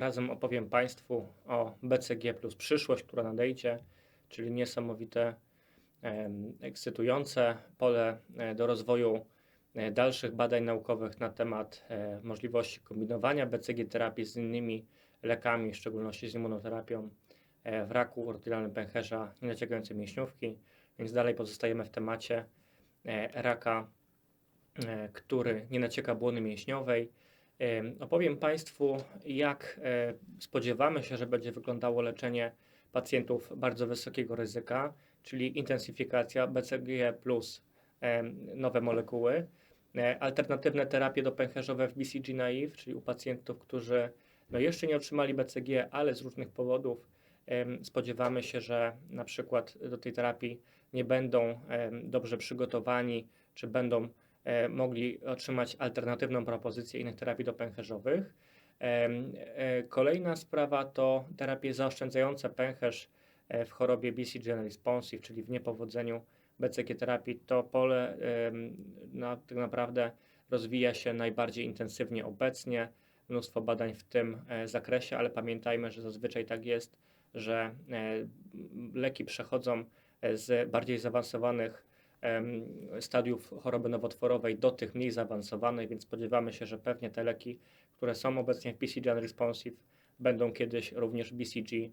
razem opowiem Państwu o BCG plus przyszłość, która nadejdzie, czyli niesamowite, ekscytujące pole e, do rozwoju e, dalszych badań naukowych na temat e, możliwości kombinowania BCG terapii z innymi lekami, w szczególności z immunoterapią w raku ordylalnym pęcherza niedociekającej mięśniówki, więc dalej pozostajemy w temacie raka, który nie nacieka błony mięśniowej. Em, Opowiem Państwu, jak e, spodziewamy się, że będzie wyglądało leczenie pacjentów bardzo wysokiego ryzyka, czyli intensyfikacja BCG plus nowe molekuły, e, alternatywne terapie dopęcherzowe w BCG naive, czyli u pacjentów, którzy no jeszcze nie otrzymali BCG, ale z różnych powodów spodziewamy się, że na przykład do tej terapii nie będą dobrze przygotowani, czy będą mogli otrzymać alternatywną propozycję innych terapii dopęcherzowych. Em, e, Kolejna sprawa to terapie zaoszczędzające pęcherz e, w chorobie BCG unresponsive, czyli w niepowodzeniu BCG terapii. To pole na, tak naprawdę rozwija się najbardziej intensywnie obecnie. Mnóstwo badań w tym e, zakresie, ale pamiętajmy, że zazwyczaj tak jest, że e, leki przechodzą e, z bardziej zaawansowanych stadiów choroby nowotworowej do tych mniej zaawansowanych, więc spodziewamy się, że pewnie te leki, które są obecnie w BCG unresponsive, będą kiedyś również BCG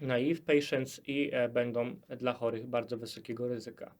naive patients i e, będą dla chorych bardzo wysokiego ryzyka.